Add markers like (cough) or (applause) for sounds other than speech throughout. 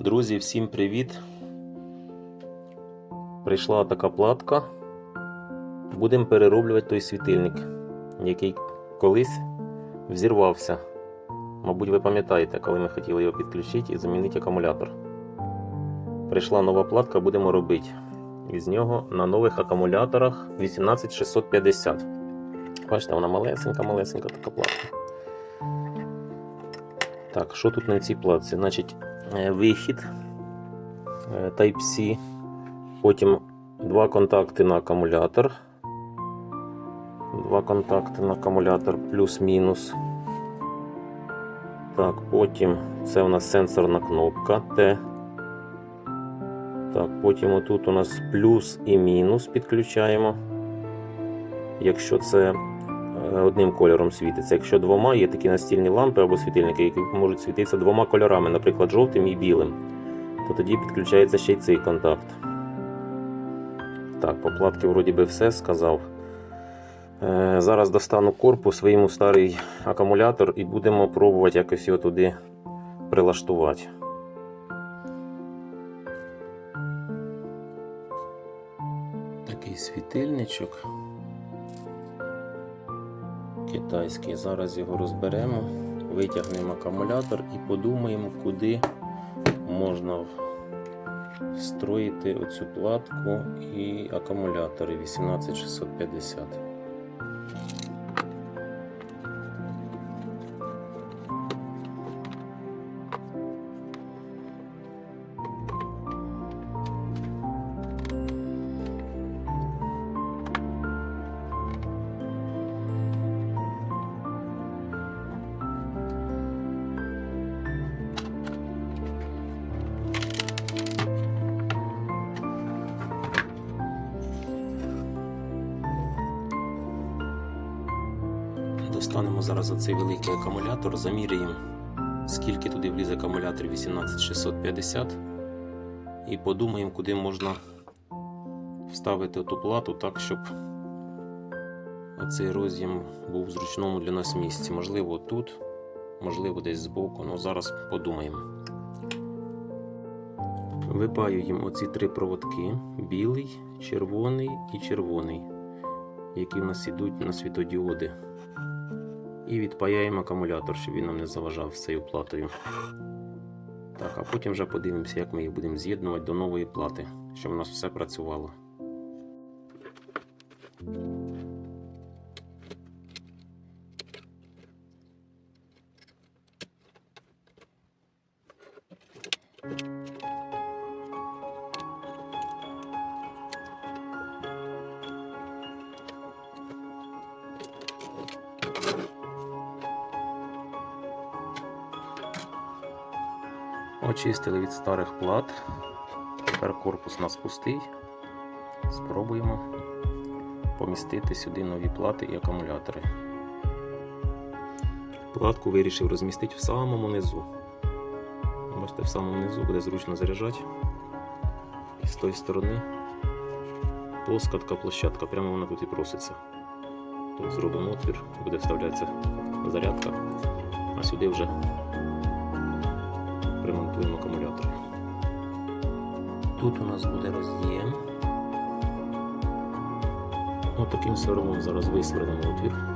Друзі, всім привіт! Прийшла така платка. Будемо перероблювати той світильник, який колись взірвався. Мабуть, ви пам'ятаєте, коли ми хотіли його підключити і замінити акумулятор. Прийшла нова платка, будемо робити із нього на нових акумуляторах 18650. Бачите, вона малесенька, малесенька така платка. Так, що тут на цій платці? Значить, вихід е, Type-C, потім два контакти на акумулятор. Два контакти на акумулятор плюс-мінус. Так, потім це у нас сенсорна кнопка Т. Так, потім отут у нас плюс і мінус підключаємо. Якщо це е, одним кольором світиться. Якщо двома є такі настільні лампи або світильники, які можуть світитися двома кольорами, наприклад, жовтим і білим, то тоді підключається ще й цей контакт. Так, по платки вроді би все сказав. Е, Зараз достану корпус, вийму старий акумулятор і будемо пробувати якось його туди прилаштувати. Такий світильничок китайський. Зараз його розберемо, витягнемо акумулятор і подумаємо, куди можна встроїти оцю платку і акумулятори 18650. Достанемо зараз оцей великий акумулятор, заміряємо, скільки туди влізе акумулятор 18650 і подумаємо, куди можна вставити ту плату так, щоб оцей роз'єм був в зручному для нас місці. Можливо, тут, можливо, десь збоку. Ну зараз подумаємо. Випаюємо оці три проводки: білий, червоний і червоний, які в нас ідуть на світодіоди. І відпаяємо акумулятор, щоб він нам не заважав з цією платою. Так, а потім вже подивимося, як ми їх будемо з'єднувати до нової плати, щоб у нас все працювало. Очистили від старих плат. Тепер корпус у нас пустий. Спробуємо помістити сюди нові плати і акумулятори. Платку вирішив розмістити в самому низу. Бачите, в самому низу буде зручно заряджати. І з тої сторони плоска площадка, прямо вона тут і проситься. Тут зробимо отвір, буде вставлятися зарядка, а сюди вже примонтуємо акумулятор. Тут у нас буде роз'єм. Отаким сервом зараз висверлимо отвір.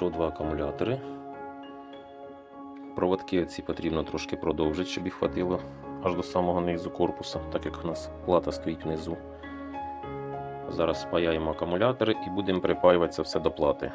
Знайшов два акумулятори. Проводки ці потрібно трошки продовжити, щоб їх хватило аж до самого низу корпуса, так як у нас плата стоїть внизу. Зараз спаяємо акумулятори і будемо припаювати це все до плати.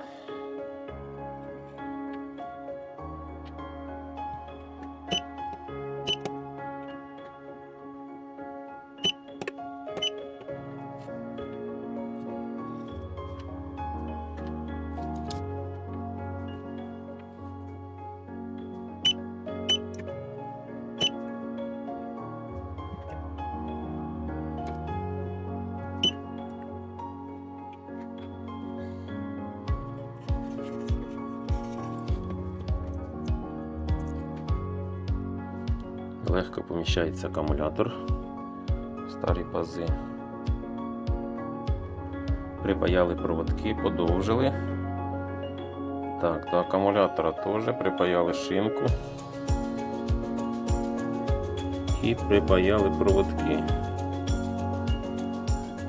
Легко поміщається акумулятор. Старі пази. Припаяли проводки, подовжили. Так, до акумулятора теж припаяли шинку. І припаяли проводки.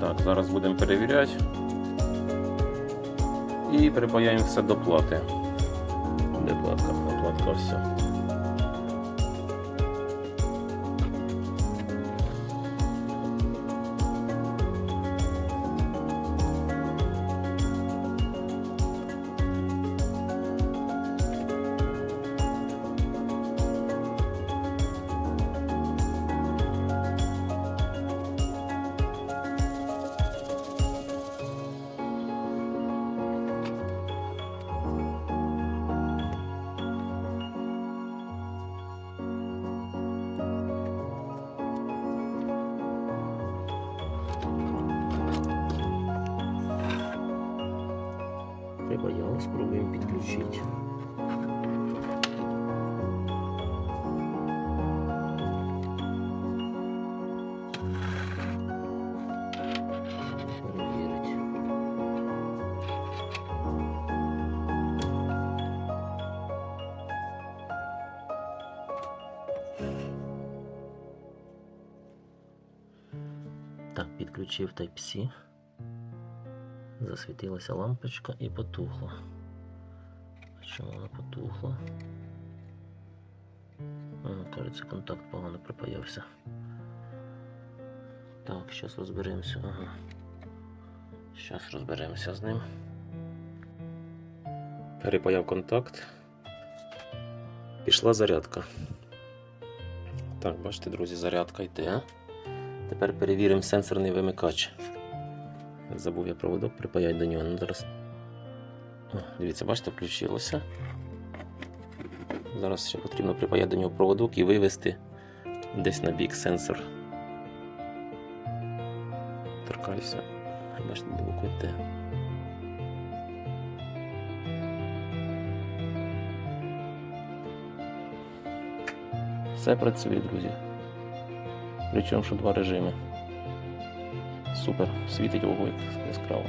Так, зараз будемо перевіряти. І припаяємо все до плати. Де платка? Платка все. Припаяли, спробуємо підключити. Перевірить. Так, підключив Type-C. Засвітилася лампочка і потухла. Чому вона потухла? Кажеться, контакт погано припаявся. Так, зараз розберемося. Ага. Зараз розберемося з ним. Перепаяв контакт. Пішла зарядка. Так, бачите, друзі, зарядка йде. Тепер перевіримо сенсорний вимикач. Забув я проводок припаяти до нього. Ну, зараз. О, дивіться, бачите, включилося. Зараз ще потрібно припаяти до нього проводок і вивести десь на бік сенсор. Торкаюся. Бачите, букви Т. Все працює, друзі. Причому що два режими. Супер, світить ого як яскраво.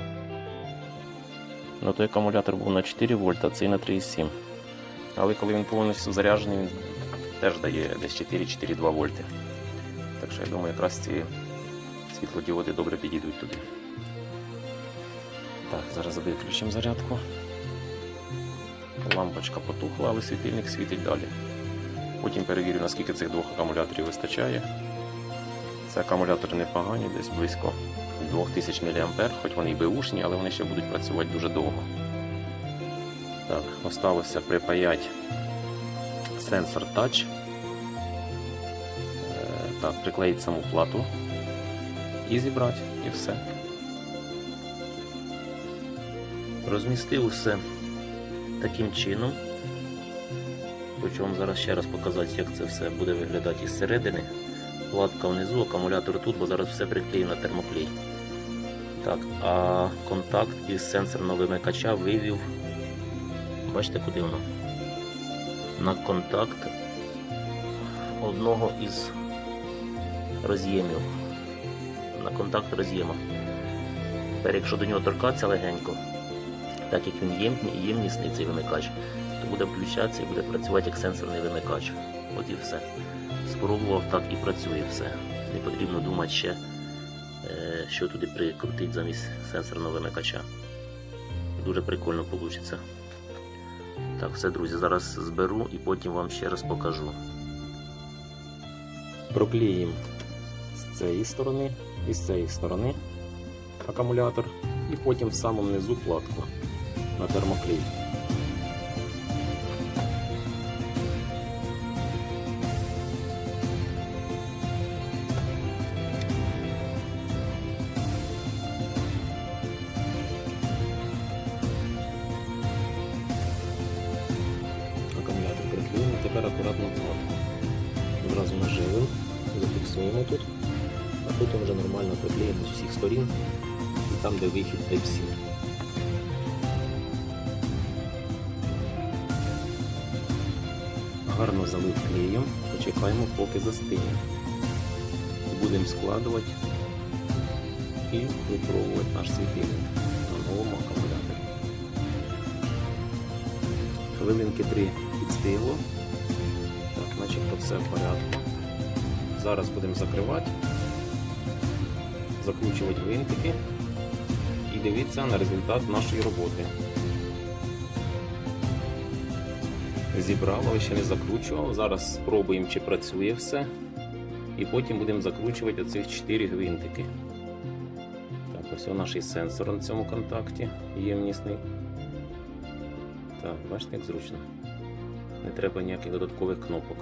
Ну той акумулятор був на 4 вольта, а цей на 3,7. Але коли він повністю заряджений, він теж дає десь 4-4,2 вольти. Так що я думаю, якраз ці світлодіоди добре підійдуть туди. Так, зараз виключимо зарядку. Лампочка потухла, але світильник світить далі. Потім перевірю, наскільки цих двох акумуляторів вистачає. Це акумулятори непогані, десь близько 2000 мА, хоч вони і беушні, але вони ще будуть працювати дуже довго. Так, осталося припаяти сенсор Touch. Е, Так, приклеїти саму плату і зібрати, і все. Розмістив усе таким чином. Хочу вам зараз ще раз показати, як це все буде виглядати із середини. Платка внизу, акумулятор тут, бо зараз все приклею на термоклей. Так, а контакт із сенсорного вимикача вивів. Бачите, куди воно? На контакт одного із роз'ємів. На контакт роз'єма. Тепер, якщо до нього торкатися легенько, так як він ємний ємнісний цей вимикач, то буде включатися і буде працювати як сенсорний вимикач. От і все. Спробував так і працює все. Не потрібно думати ще, е, що туди прикрутити замість сенсорного вимикача. Дуже прикольно вийде. Так, все, друзі, зараз зберу і потім вам ще раз покажу. Проклеїмо з цієї сторони і з цієї сторони акумулятор, і потім в самому низу платку на термоклей. Одразу зафіксуємо тут, а потім вже нормально приклеїмо з усіх сторін і там, де вихід Type-C. Гарно залив клеєм, Почекаємо, поки застигне. Будемо складувати і випробувати наш світильник на новому акумуляторі. Хвилинки три підстигло. Так, начебто все в порядку. Зараз будемо закривати, закручувати гвинтики і дивитися на результат нашої роботи. Зібрав, але ще не закручував. Зараз спробуємо, чи працює все. І потім будемо закручувати оцих 4 гвинтики. Так, ось наш сенсор на цьому контакті ємнісний. Так, бачите, як зручно. Не треба ніяких додаткових кнопок.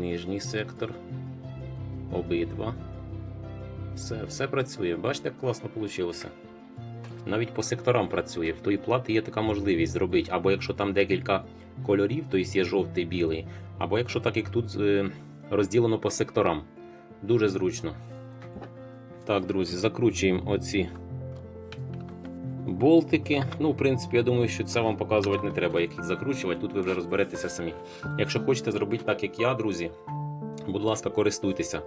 Нижній сектор. Обидва. Все, все працює. Бачите, як класно вийшло. Навіть по секторам працює. В тої плати є така можливість зробити. Або якщо там декілька кольорів, тобто є жовтий, білий, або якщо так як тут е, розділено по секторам. Дуже зручно. Так, друзі, закручуємо оці болтики. Ну, в принципі, я думаю, що це вам показувати не треба, як їх закручувати. Тут ви вже розберетеся самі. Якщо хочете зробити так, як я, друзі, будь ласка, користуйтеся.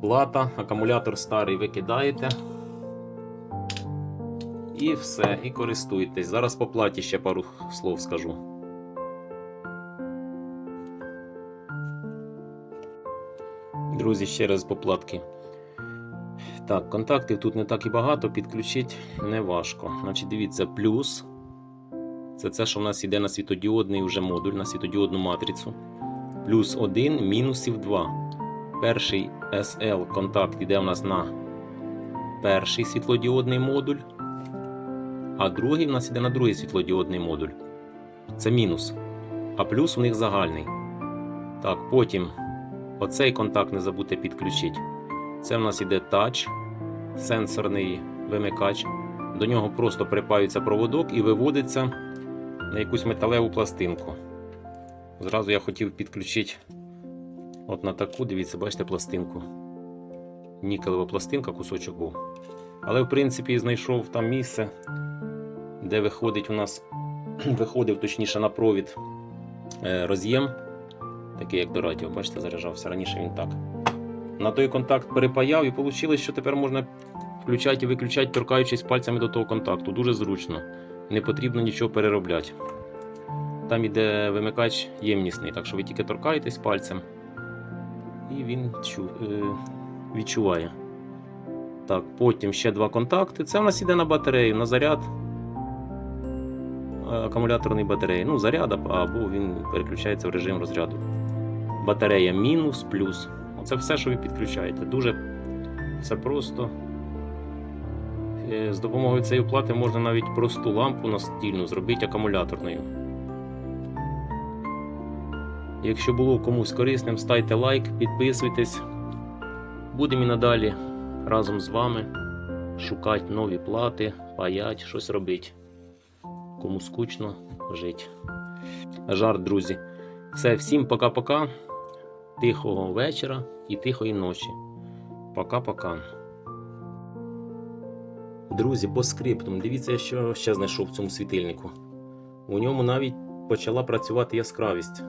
Плата, акумулятор старий викидаєте. І все, і користуйтесь. Зараз по платі ще пару слов скажу. Друзі, ще раз по платки. Так, контактів тут не так і багато, підключити не важко. Значить, дивіться, плюс. Це це, що в нас йде на світодіодний вже модуль, на світодіодну матрицю. Плюс 1, мінусів 2. Перший SL контакт йде у нас на перший світлодіодний модуль, а другий в нас йде на другий світлодіодний модуль. Це мінус. А плюс у них загальний. Так, потім оцей контакт не забудьте підключити. Це в нас іде тач, сенсорний вимикач. До нього просто припаюється проводок і виводиться на якусь металеву пластинку. Зразу я хотів підключити от на таку, дивіться, бачите, пластинку. Нікелева пластинка, кусочок був. Але, в принципі, знайшов там місце, де виходить у нас, (clears throat) виходив точніше на провід е, роз'єм, такий як до радіо, бачите, заряджався. Раніше він так. На той контакт перепаяв і вийшло, що тепер можна включати і виключати, торкаючись пальцями до того контакту. Дуже зручно. Не потрібно нічого переробляти. Там іде вимикач ємнісний, так що ви тільки торкаєтесь пальцем і він е, відчуває. Так, потім ще два контакти. Це в нас іде на батарею, на заряд е, акумуляторної батареї. Ну, заряд або він переключається в режим розряду. Батарея мінус, плюс. Оце все, що ви підключаєте. Дуже все просто. Е, З допомогою цієї плати можна навіть просту лампу настільну зробити акумуляторною. Якщо було комусь корисним, ставте лайк, підписуйтесь. Будемо і надалі разом з вами шукати нові плати, паять, щось робити. Кому скучно жити. Жарт, друзі. Все, всім пока-пока. Тихого вечора і тихої ночі. Пока-пока. Друзі, по скриптум. Дивіться, я що ще знайшов в цьому світильнику. У ньому навіть почала працювати яскравість.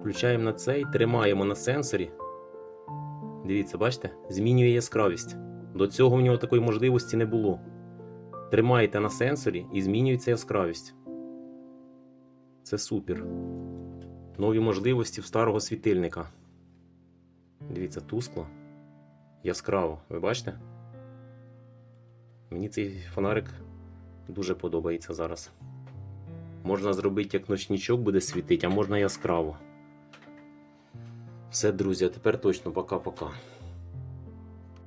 Включаємо на цей, тримаємо на сенсорі. Дивіться, бачите? Змінює яскравість. До цього в нього такої можливості не було. Тримаєте на сенсорі і змінюється яскравість. Це супер. Нові можливості в старого світильника. Дивіться, тускло. Яскраво. Ви бачите? Мені цей фонарик дуже подобається зараз. Можна зробити, як ночнічок буде світити, а можна яскраво. Все, друзі, а тепер точно пока-пока.